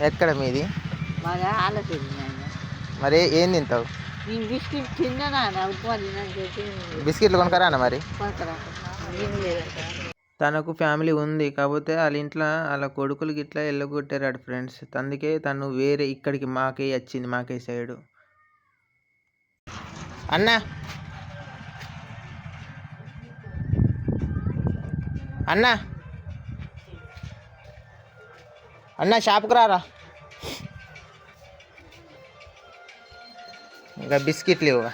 ఎక్కడ మీది? మరి ఏం తింటావు? నేను బిస్కెట్ తిన్నానా నా ఉప్మా తిన్నాను చెప్పి. బిస్కెట్లు కొనుక్కరా అన్న మరి తనకు ఫ్యామిలీ ఉంది కాకపోతే వాళ్ళ ఇంట్లో వాళ్ళ కొడుకులు గిట్లా ఎల్లగొట్టారట ఫ్రెండ్స్. అందుకే తను వేరే ఇక్కడికి మాకే వచ్చింది మాకే సైడు. అన్న. అన్న. అన్న షాప్కి రారా? ఇంకా బిస్కెట్లు ఇవ్వ.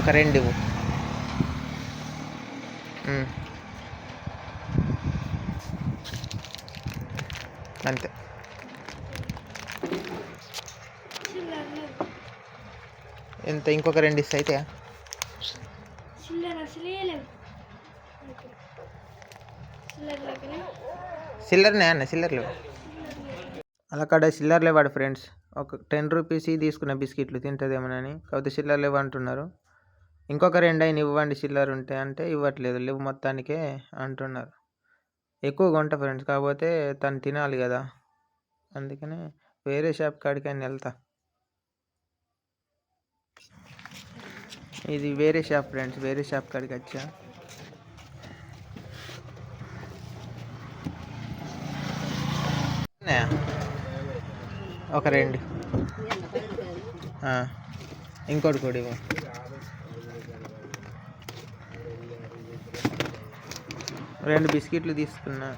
ఒక రెండు ఇవ్వు. అంతే. ఎంత? ఇంకొక రెండు ఇస్తే అయితే సిల్లర్నే అన్న సిల్లర్లు అలా కాడ సిల్లర్ లేవాడు ఫ్రెండ్స్. ఒక టెన్ రూపీస్ తీసుకున్న బిస్కెట్లు తింటుందేమోనని. కాకపోతే చిల్లర లేవు అంటున్నారు. ఇంకొక రెండు అయిన ఇవ్వండి సిల్లర్ ఉంటే అంటే ఇవ్వట్లేదు లేవు మొత్తానికే అంటున్నారు. ఎక్కువగా ఉంటా ఫ్రెండ్స్ కాకపోతే తను తినాలి కదా. అందుకనే వేరే షాప్ కాడికి అని వెళ్తా. ఇది వేరే షాప్ ఫ్రెండ్స్ వేరే షాప్ కాడికి వచ్చా. ఒక రెండు. ఆ, ఇంకోటి కూడా ఇవ్వ. రెండు బిస్కెట్లు తీసుకున్నా.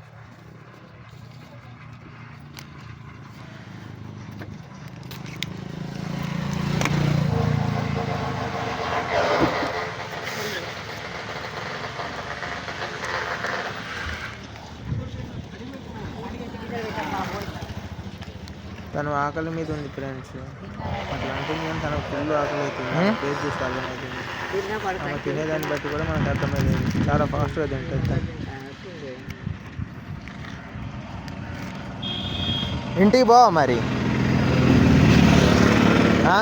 తను ఆకలి మీద ఉంది ఫ్రెండ్స్ అట్లా అంటుంది కానీ తనకు ఫుల్ ఆకలి అవుతుంది. టేస్ట్ చేస్తే అర్థమవుతుంది తిన్నా ఆమె తినేదాన్ని బట్టి కూడా మనకు అర్థమవుతుంది చాలా ఫాస్ట్గా తింటుంది తను. ఇంటికి పోవా మరి? ఆ?